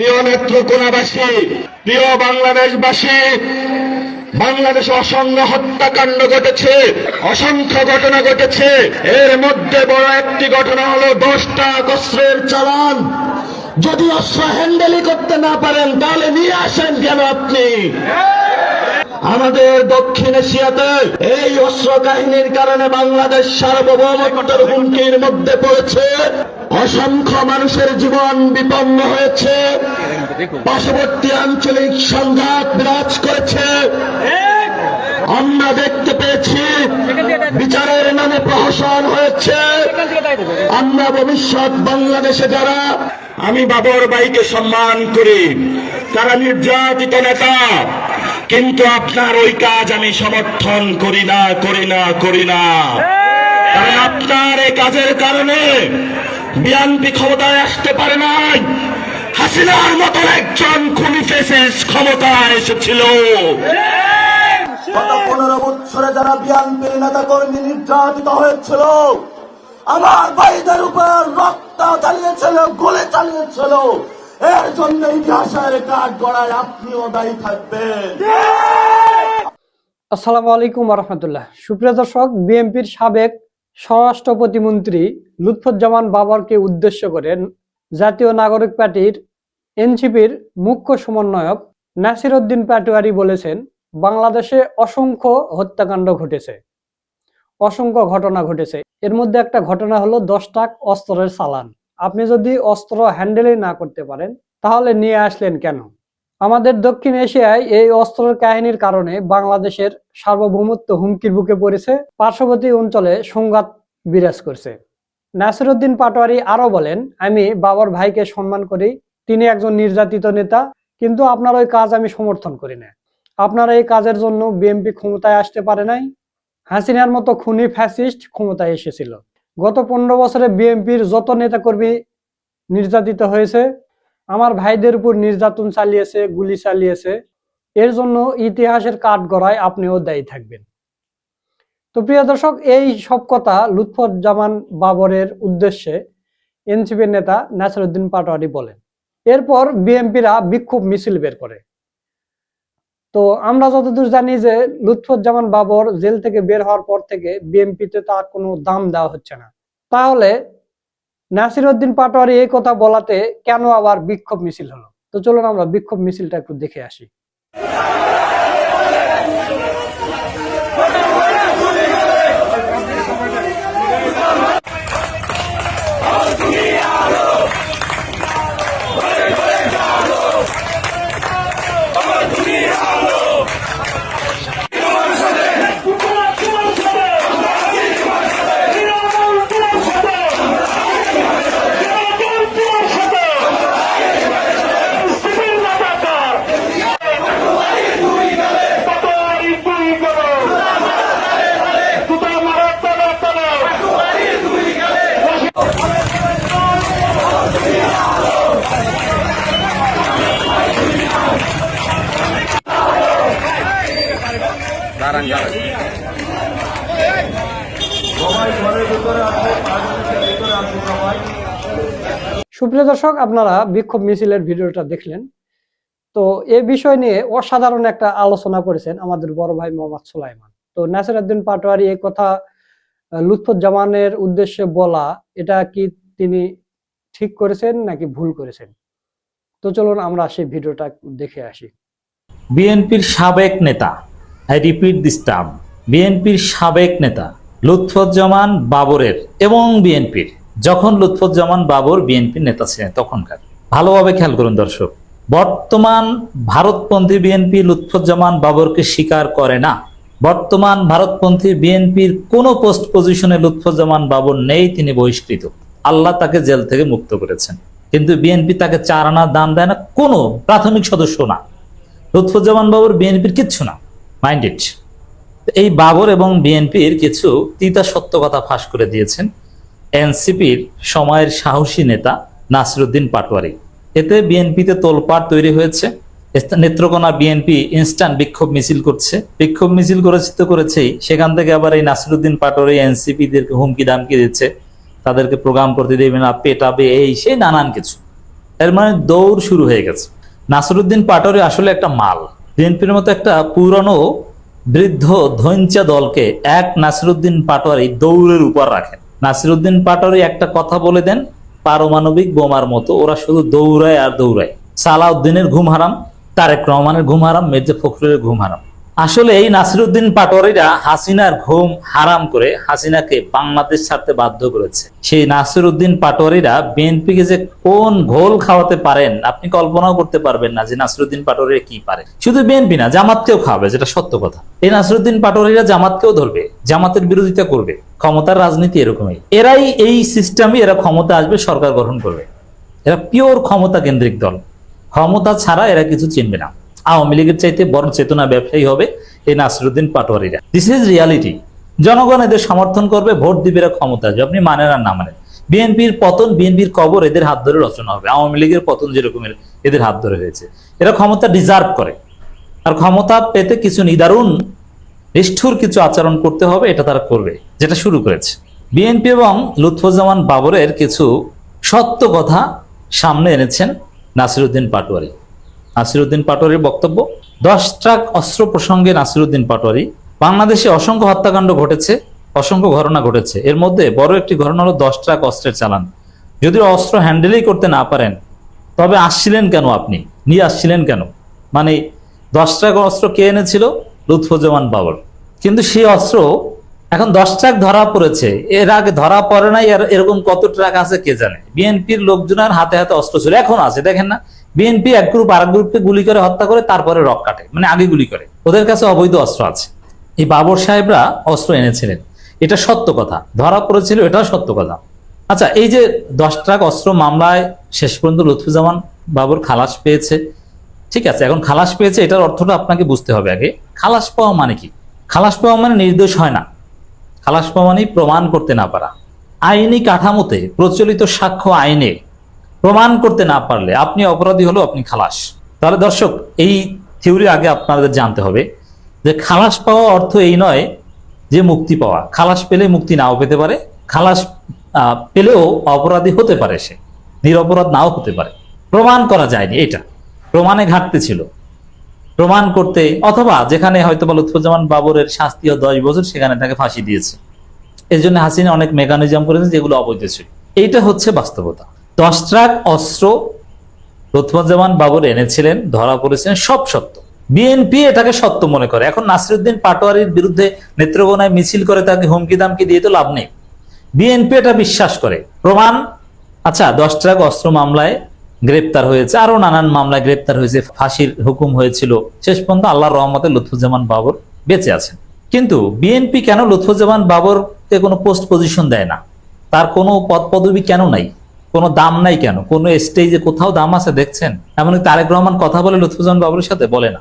প্রিয় নেত্রকোনাবাসী, প্রিয় বাংলাদেশবাসী, বাংলাদেশে অসংখ্য হত্যাকাণ্ড ঘটেছে, অসংখ্য ঘটনা ঘটেছে। এর মধ্যে বড় একটি ঘটনা হলো দশটা অস্ত্রের চালান। যদি অস্ত্র হ্যান্ডেলই করতে না পারেন, তাহলে নিয়ে আসেন কেন আপনি? আমাদের দক্ষিণ এশিয়াতে এই অস্ত্র কাহিনীর কারণে বাংলাদেশ সার্বভৌমত্বের হুমকির মধ্যে পড়েছে। অসংখ্য মানুষের জীবন বিপন্ন হয়েছে। পার্শ্ববর্তী আঞ্চলিক সংঘাত বিরাজ করেছে। আমরা দেখতে পেয়েছি বিচারের নামে প্রহসন হয়েছে। আমরা ভবিষ্যৎ বাংলাদেশে যারা আমি বাবর ভাইকে সম্মান করি। তারা নির্যাতিত নেতা। কিন্তু আপনার ওই কাজ আমি সমর্থন করি না করি না করি না। কারণ আপনার এই কাজের কারণে বিএনপি ক্ষমতায় আসতে পারে নাই। হাসিনার মতন একজন খুনি ফেসিস ক্ষমতায় এসেছিল। গত পনেরো বছরে যারা বিএনপির নেতা কর্মী নির্যাতিত হয়েছিল আমার ভাইদের উপর রক্ত চালিয়েছিল গুলি চালিয়েছিল। এর জন্য ইতিহাসের কাঠ গড়ায় আপনিও দায়ী থাকবেন। আসসালামু আলাইকুম রহমতুল্লাহ। সুপ্রিয় দর্শক বিএনপির সাবেক স্বরাষ্ট্র প্রতিমন্ত্রী লুৎফুজ্জামান বাবরকে উদ্দেশ্য করে জাতীয় নাগরিক পার্টির এনসিপির মুখ্য সমন্বয়ক নাসির উদ্দিন পাটোয়ারি বলেছেন, বাংলাদেশে অসংখ্য হত্যাকাণ্ড ঘটেছে। অসংখ্য ঘটনা ঘটেছে। এর মধ্যে একটা ঘটনা হলো দশ টাক অস্ত্রের চালান। আপনি যদি অস্ত্র হ্যান্ডেলই না করতে পারেন, তাহলে নিয়ে আসলেন কেন? আমাদের দক্ষিণ এশিয়ায় এই অস্ত্রের কাহিনীর কারণে বাংলাদেশের সার্বভৌমত্ব হুমকির বুকে পড়েছে পার্শ্ববর্তী অঞ্চলে সংঘাত বিরাজ করছে। নাসিরুদ্দিন পাটোয়ারি আরও বলেন, আমি বাবার ভাইকে সম্মান করি, তিনি একজন নির্যাতিত নেতা, কিন্তু আপনার ওই কাজ আমি সমর্থন করি না। আপনার এই কাজের জন্য বিএনপি ক্ষমতায় আসতে পারে নাই। হাসিনার মতো খুনি ফ্যাসিস্ট ক্ষমতায় এসেছিল। গত পনেরো বছরে বিএনপির যত নেতাকর্মী নির্যাতিত হয়েছে আমার ভাইদের উপর নির্যাতন চালিয়েছে, গুলি চালিয়েছে। এর জন্য ইতিহাসের কাঠ গড়ায় আপনিও দায়ী থাকবেন। তো প্রিয় দর্শক, এই সব কথা লুৎফুজ্জামান বাবরের উদ্দেশ্যে এনসিপির নেতা নাসিরুদ্দিন পাটোয়ারি বলেন। এরপর বিএনপিরা বিক্ষোভ মিছিল বের করে। তো আমরা যতদূর জানি যে লুৎফুজ্জামান বাবর জেল থেকে বের হওয়ার পর থেকে বিএনপিতে তার কোনো দাম দেওয়া হচ্ছে না। তাহলে নাসিরউদ্দিন পাটোয়ারি এই কথা বলাতে কেন আবার বিক্ষোভ মিছিল হলো? তো চলুন আমরা বিক্ষোভ মিছিলটা একটু দেখে আসি। সুপ্রিয় দর্শক, আপনারা বিক্ষোভ মিছিলের ভিডিওটা দেখলেন। তো এ বিষয় নিয়ে অসাধারণ একটা আলোচনা করেছেন আমাদের বড় ভাই মোহাম্মদ সুলাইমান। তো নাসিরউদ্দিন পাটোয়ারি এই কথা লুৎফুজ্জামানের উদ্দেশ্যে বলা, এটা কি তিনি ঠিক করেছেন নাকি ভুল করেছেন? তো চলুন আমরা সেই ভিডিওটা দেখে আসি। বিএনপির সাবেক নেতা, আই রিপিট দিস টার্ম, বিএনপির সাবেক নেতা, লুৎফুজ্জামান বাবরের এবং বিএনপির যখন লুৎফুজ্জামান বাবর বিএনপির নেতা ছিলেন তখনকার। ভালোভাবে খেয়াল করুন দর্শক, বর্তমান ভারতপন্থী বিএনপি লুৎফুজ্জামান বাবরকে স্বীকার করে না। বর্তমান ভারতপন্থী বিএনপির কোনো পোস্ট পজিশনে লুৎফুজ্জামান বাবর নেই, তিনি বহিষ্কৃত। আল্লাহ তাকে জেল থেকে মুক্ত করেছেন। কিন্তু বিএনপি তাকে চার আনা দাম দেয় না, কোনো প্রাথমিক সদস্য না। লুৎফুজ্জামান বাবর বিএনপির কিচ্ছু না মাইন্ডেড এই বাবর এবং বিএনপির কিছু তিতা সত্য কথা ফাঁস করে দিয়েছেন। এনসিপির সময়ের সাহসী নেতা নাসিরুদ্দিন পাটোয়ারি। এতে বিএনপিতে তোলপাড় তৈরি হয়েছে। নেত্রকোনা বিএনপি ইনস্ট্যান্ট বিক্ষোভ মিছিল করছে। বিক্ষোভ মিছিল করেছে তো করেছেই। সেখান থেকে আবার এই নাসিরুদ্দিন পাটোয়ারি এনসিপিদেরকে হুমকি দামকি দিচ্ছে। তাদেরকে প্রোগ্রাম করতে দেবে না, পেটাবে এই সেই নানান কিছু। এর মানে দৌড় শুরু হয়ে গেছে। নাসিরুদ্দিন পাটোয়ারি আসলে একটা মাল। বিএনপির মতো একটা পুরনো, বৃদ্ধ ধৈঞ্চা দলকে এক নাসিরুদ্দিন পাটোয়ারি দৌড়ের উপর রাখেন। নাসিরুদ্দিন পাটরি একটা কথা বলে দেন, পারমাণবিক বোমার মতো। ওরা শুধু দৌড়ায় আর দৌড়ায়। সালাউদ্দিনের ঘুম হারাম, তারেক রহমানের ঘুম হারাম, মির্জা ফখরুলের ঘুম হারাম। আসলে এই নাসিরুদ্দিন পাটোয়ারিরা হাসিনার ঘুম হারাম করে হাসিনাকে বাংলাদেশ ছাড়তে বাধ্য করেছে। সেই নাসিরুদ্দিন পাটোয়ারিরা বিএনপিকে যে কোন ঘোল খাওয়াতে পারেন, আপনি কল্পনাও করতে পারবেন না যে নাসিরুদ্দিন পাটোয়ারিরা কি পারে। শুধু বিএনপি না, জামাতকেও খাওয়াবে, যেটা সত্য কথা। এই নাসিরুদ্দিন পাটোয়ারিরা জামাতকেও ধরবে, জামাতের বিরোধিতা করবে। ক্ষমতার রাজনীতি এরকমই। এরাই এই সিস্টেমে এরা ক্ষমতা আসবে, সরকার গঠন করবে। এরা পিওর ক্ষমতা কেন্দ্রিক দল। ক্ষমতা ছাড়া এরা কিছু চিনবে না। আওয়ামী লীগের চাইতে বড় চেতনা ব্যবসায়ী হবে এই নাসিরুদ্দিন পাটোয়ারিরা। দিস ইজ রিয়ালিটি জনগণ এদের সমর্থন করবে, ভোট দিবে ক্ষমতা আসবে। আপনি মানেন আর না মানেন। বিএনপির পতন, বিএনপির কবর এদের হাত ধরে রচনা হবে। আওয়ামী লীগের পতন যেরকমের এদের হাত ধরে হয়েছে। এরা ক্ষমতা ডিজার্ভ করে। আর ক্ষমতা পেতে কিছু নিদারুণ, নিষ্ঠুর কিছু আচরণ করতে হবে, এটা তারা করবে, যেটা শুরু করেছে। বিএনপি এবং লুৎফুজ্জামান বাবরের কিছু সত্য কথা সামনে এনেছেন নাসিরুদ্দিন পাটোয়ারি। নাসিরুদ্দিন পাটোয়ারির বক্তব্য, দশ ট্রাক অস্ত্র প্রসঙ্গে নাসিরুদ্দিন পাটোয়ারি, বাংলাদেশে অসংখ্য হত্যাকাণ্ড ঘটেছে, অসংখ্য ঘটনা ঘটেছে। এর মধ্যে বড় একটি ঘটনা হলো দশ ট্রাক অস্ত্রের চালান। যদিও অস্ত্র হ্যান্ডেলই করতে না পারেন, তবে আসছিলেন কেন আপনি? নিয়ে আসছিলেন কেন? মানে দশ ট্রাক অস্ত্র কে এনেছিল? লুৎফুজ্জামান বাবর। কিন্তু সেই অস্ত্র এখন দশ ট্রাক ধরা পড়েছে। এর আগে ধরা পড়ে নাই এরকম কত ট্রাক আছে কে জানে? বিএনপির লোকজনের হাতে হাতে অস্ত্র ছিল, এখন আছে। দেখেন না বিএনপি এক গ্রুপ আর গ্রুপকে গুলি করে হত্যা করে, তারপরে রক কাটে মানে আগে গুলি করে। ওদের কাছে অবৈধ অস্ত্র আছে। এই বাবর সাহেবরা অস্ত্র এনেছিলেন। এটা সত্য কথা। ধরা পড়েছিল, এটাও সত্য কথা। আচ্ছা এই যে দশ ট্রাক অস্ত্র মামলায় শেষ পর্যন্ত লুৎফুজ্জামান বাবর খালাস পেয়েছে, ঠিক আছে, এখন খালাস পেয়েছে, এটার অর্থটা আপনাকে বুঝতে হবে আগে। খালাস পাওয়া মানে কি? খালাস পাওয়া মানে নির্দোষ হয় না। খালাস পাওয়া মানেই প্রমাণ করতে না পারা। আইনি কাঠামোতে প্রচলিত সাক্ষ্য আইনে প্রমাণ করতে না পারলে, আপনি অপরাধী হলেও আপনি খালাস। তাহলে দর্শক, এই থিওরি আগে আপনাদের জানতে হবে যে খালাস পাওয়া অর্থ এই নয় যে মুক্তি পাওয়া। খালাস পেলে মুক্তি নাও পেতে পারে, খালাস পেলেও অপরাধী হতে পারে সে। নিরপরাধ নাও হতে পারে। প্রমাণ করা যায়নি এটা। প্রমাণে ঘাটতি ছিল। প্রমাণ করতে, অথবা যেখানে হয়তো বা লুৎফুজ্জামান বাবরের শাস্তি দশ বছর সেখানে তাকে ফাঁসি দিয়েছে। এর জন্য হাসিনা অনেক মেকানিজম করেছে যেগুলো অবৈধ ছিল। এইটা হচ্ছে বাস্তবতা। দশ ট্রাক অস্ত্র লুৎফুজ্জামান বাবর এনেছিলেন, ধরা পড়েছিলেন সব সত্য। বিএনপি এটাকে সত্য মনে করে। এখন নাসিরুদ্দিন পাটোয়ারির বিরুদ্ধে নেত্রকোনায় মিছিল করে তাকে হুমকি দামকি দিয়ে তো লাভ নেই। বিএনপি এটা বিশ্বাস করে। প্রমাণ আচ্ছা দশ ট্রাক অস্ত্র মামলায় গ্রেপ্তার হয়েছে আরও নানান মামলায় গ্রেপ্তার হয়েছে, ফাঁসির হুকুম হয়েছিল। শেষ পর্যন্ত আল্লাহর রহমতে লুৎফুজ্জামান বাবর বেঁচে আছেন। কিন্তু বিএনপি কেন লুৎফুজ্জামান বাবরকে কোনো পোস্ট পজিশন দেয় না? তার কোনো পদ পদবি কেন নাই? কোনো দাম নাই কেন? কোনো স্টেজে কোথাও দাম আছে দেখছেন? এমনকি তারেক রহমান কথা বলে লুৎফুজ্জামান বাবরের সাথে বলে না।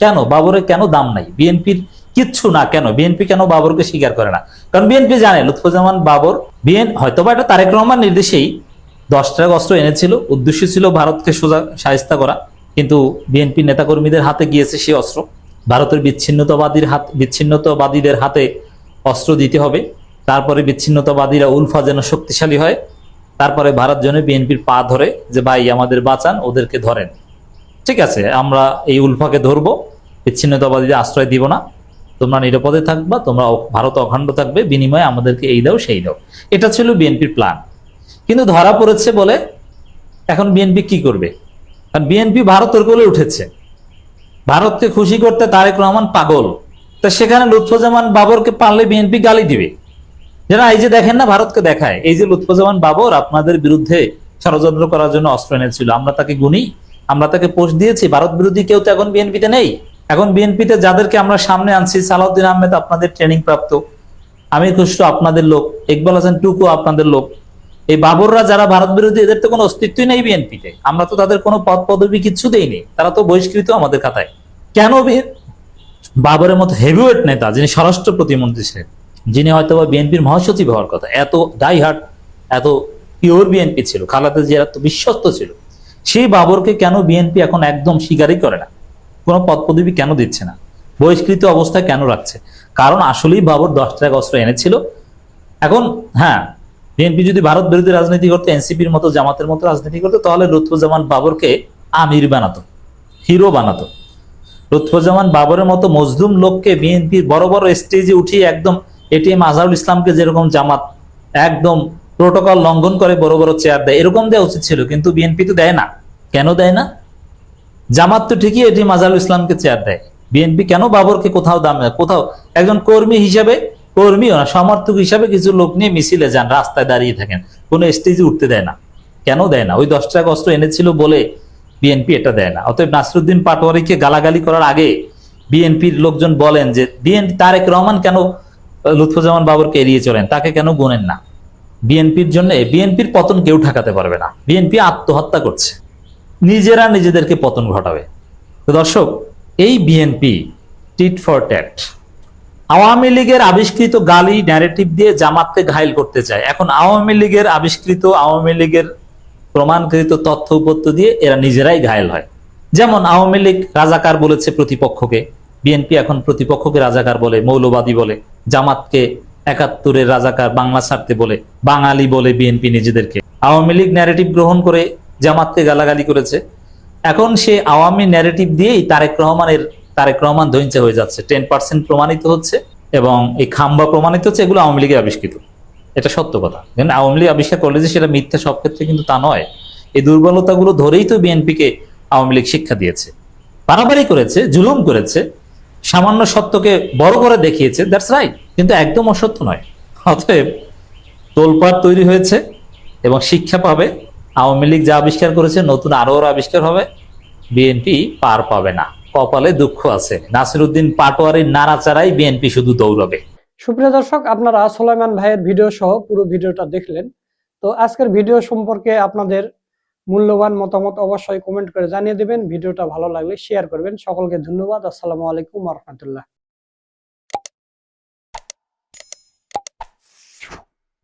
কেন? বাবরের কেন দাম নাই? বিএনপির কিচ্ছু না কেন? বিএনপি কেন বাবরকে স্বীকার করে না? কারণ বিএনপি জানে লুৎফুজ্জামান বাবর বিএন হয়তোবা এটা তারেক রহমান নির্দেশেই দশ ট্রাক অস্ত্র এনেছিল, উদ্দেশ্য ছিল ভারতকে সোজা সাহিস্তা করা। কিন্তু বিএনপি নেতাকর্মীদের হাতে গিয়েছে সেই অস্ত্র। ভারতের বিচ্ছিন্নতাবাদীর হাত বিচ্ছিন্নতাবাদীদের হাতে অস্ত্র দিতে হবে। তারপরে বিচ্ছিন্নতাবাদীরা উলফা যেন শক্তিশালী হয়। তারপরে ভারত জন্য বিএনপির পা ধরে যে, ভাই, আমাদের বাঁচান, ওদেরকে ধরেন। ঠিক আছে, আমরা এই উলফাকে ধরবো, বিচ্ছিন্নতাবাদীদের আশ্রয় দিব না। তোমরা নিরাপদে থাকবা, তোমরা ভারত অখণ্ড থাকবে, বিনিময়ে আমাদেরকে এই দাও, সেই দাও। এটা ছিল বিএনপির প্ল্যান। কিন্তু ধরা পড়েছে বলে এখন বিএনপি কি করবে? কারণ বিএনপি ভারতের কোলে উঠেছে। ভারতকে খুশি করতে তারেক রহমান পাগল। তা সেখানে লুৎফুজ্জামান বাবরকে পারলে বিএনপি গালি দিবে। যারা এই যে দেখেন না, ভারতকে দেখায়, এই যে লুৎফুজ্জামান বাবর আপনাদের বিরুদ্ধে ষড়যন্ত্র করার জন্য অস্ত্র এনেছিল, আমরা তাকে গুনি, আমরা তাকে পোস্ট দিয়েছি, ভারত বিরোধী কেউ তো এখন বিএনপিতে নেই। এখন বিএনপিতে যাদেরকে আমরা সামনে আনছি, সালাউদ্দিন আহমেদ আপনাদের ট্রেনিং প্রাপ্ত, আমির খুশরু আপনাদের লোক, ইকবাল হাসান টুকু আপনাদের লোক। এই বাবররা যারা ভারত বিরোধী, এদের তো কোনো অস্তিত্বই নেই বিএনপিতে। আমরা তো তাদের কোনো পদ পদবি কিচ্ছু দেইনি, তারা তো বহিষ্কৃত আমাদের খাতায়। কেন বাবরের মতো হেভিওয়েট নেতা, যিনি স্বরাষ্ট্র প্রতিমন্ত্রী ছিলেন যিনি হয়তো বা বিএনপির মহাসচিব হওয়ার কথা, এত ডাই হার্ট এত পিওর বিএনপি ছিল, খালাদা জিয়া এত বিশ্বস্ত ছিল, সেই বাবরকে কেন বিএনপি এখন একদম স্বীকারই করে না? কোনো পদ পদবি কেন দিচ্ছে না? বহিষ্কৃত অবস্থায় কেন রাখছে? কারণ আসলেই বাবর দশ টাকা অস্ত্র এনেছিল। এখন হ্যাঁ বিএনপি যদি ভারত বিরোধী রাজনীতি করতো, এনসিপির মতো, জামাতের মতো রাজনীতি করতো, তাহলে লুৎফুজ্জামান বাবরকে আমির বানাতো, হিরো বানাতো। লুৎফুজ্জামান বাবরের মতো মজলুম লোককে বিএনপির বড় বড় স্টেজে উঠিয়ে একদম এটিএম আজহারুল ইসলামকে যেরকম জামাত একদম প্রোটোকল লঙ্ঘন করে বড় বড় চেয়ার দেয়, এরকম দেওয়া উচিত ছিল, কিন্তু বিএনপি তো দেয় না। কেন দেয় না? জামাত তো ঠিকই এটিএম আজহারুল ইসলামকে চেয়ার দেয়। বিএনপি কেন বাবরকে কোথাও দাম? কোথাও একজন কর্মী হিসাবে কর্মীও না, সমর্থক হিসাবে কিছু লোক নিয়ে মিছিলে যান, রাস্তায় দাঁড়িয়ে থাকেন, কোনো স্টেজে উঠতে দেয় না। কেন দেয় না? ওই দশ টাকা অস্ত্র এনেছিল বলে বিএনপি এটা দেয় না। অতএব নাসরুদ্দিন পাটোয়ারিকে গালাগালি করার আগে বিএনপির লোকজন বলেন যে বিএনপি তারেক রহমান কেন লুৎফুজ্জামান বাবরকে এড়িয়ে চলেন, তাকে কেন গুনেন না? বিএনপির জন্য, বিএনপির পতন কেউ ঠেকাতে পারবে না। বিএনপি আত্মহত্যা করছে। নিজেরা নিজেদেরকে পতন ঘটাবে। তো দর্শক, এই BNP, tit for tat, Awami লীগের আবিষ্কৃত গালি ন্যারেটিভ দিয়ে জামাতকে ঘায়ল করতে চায়। এখন আওয়ামী লীগের আবিষ্কৃত, আওয়ামী লীগের প্রমাণকৃত তথ্য উপত্য দিয়ে এরা নিজেরাই ঘায়ল হয়। যেমন আওয়ামী লীগ রাজাকার বলেছে প্রতিপক্ষকে। বিএনপি এখন প্রতিপক্ষকে রাজাকার বলে, মৌলবাদী বলে। জামাতকে একাত্তরের রাজাকার বাংলা ছাড়তে বলে, বাঙালি বলে বিএনপি নিজেদেরকে। আওয়ামী লীগ ন্যারেটিভ গ্রহণ করে জামাতকে গালাগালি করেছে। এখন সে আওয়ামী ন্যারেটিভ দিয়েই তারেক রহমানের, তারেক রহমান ধৈর্য হয়ে যাচ্ছে। টেন পার্সেন্ট প্রমাণিত হচ্ছে এবং এই খাম্বা প্রমাণিত হচ্ছে এগুলো আওয়ামী লীগে আবিষ্কৃত। এটা সত্য কথা। কিন্তু আওয়ামী লীগ আবিষ্কার করলে যে সেটা মিথ্যা সব ক্ষেত্রে কিন্তু তা নয়। এই দুর্বলতাগুলো ধরেই তো বিএনপিকে আওয়ামী লীগ শিক্ষা দিয়েছে। বাড়াবাড়ি করেছে, জুলুম করেছে। সামান্য সত্যকে বড় করে দেখিয়েছে দ্যাটস রাইট কিন্তু একদম অসত্য নয়। অতএব তোলপাড় তৈরি হয়েছে এবং শিক্ষা পাবে। আওয়ামী লীগ যা আবিষ্কার করেছে, নতুন আরও ওর আবিষ্কার হবে। বিএনপি পার পাবে না। কপালে দুঃখ আছে। নাসিরুদ্দিন পাটোয়ারির নাড়াচাড়াই বিএনপি শুধু দৌড়বে। সুপ্রিয় দর্শক, আপনারা সোলাইমান ভাইয়ের ভিডিও সহ পুরো ভিডিওটা দেখলেন। তো আজকের ভিডিও সম্পর্কে আপনাদের মূল্যবান মতামত অবশ্যই কমেন্ট করে জানিয়ে দেবেন। ভিডিওটা ভালো লাগলে শেয়ার করবেন। সকলকে ধন্যবাদ। আসসালামু আলাইকুম রহমতুল্লাহ।